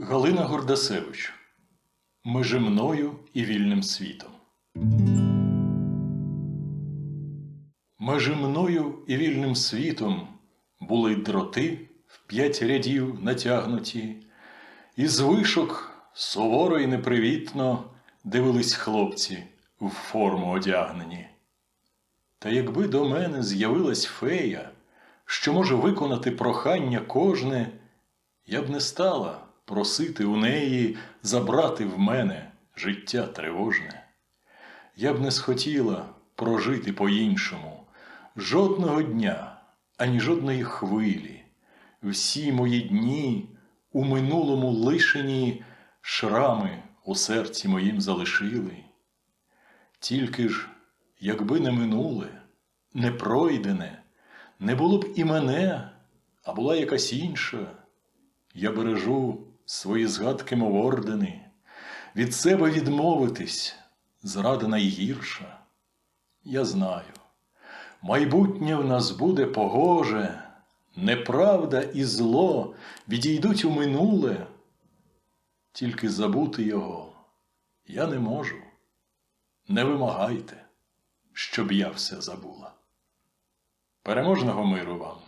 Галина Гордасевич Межи мною і вільним світом. Межи мною і вільним світом були дроти в п'ять рядів натягнуті, і з вишок суворо й непривітно дивились хлопці в форму одягнені. Та якби до мене з'явилась фея, що може виконати прохання кожне, я б не стала просити у неї забрати в мене життя тривожне. Я б не схотіла прожити по-іншому жодного дня, ані жодної хвилі. Всі мої дні у минулому лишені шрами у серці моїм залишили. Тільки ж, якби не минуле, не пройдене, не було б і мене, а була якась інша. Я бережу свої згадки, мов ордени, від себе відмовитись зрада найгірша. Я знаю, майбутнє в нас буде погоже, неправда і зло відійдуть у минуле, тільки забути його я не можу. Не вимагайте, щоб я все забула. Переможного миру вам!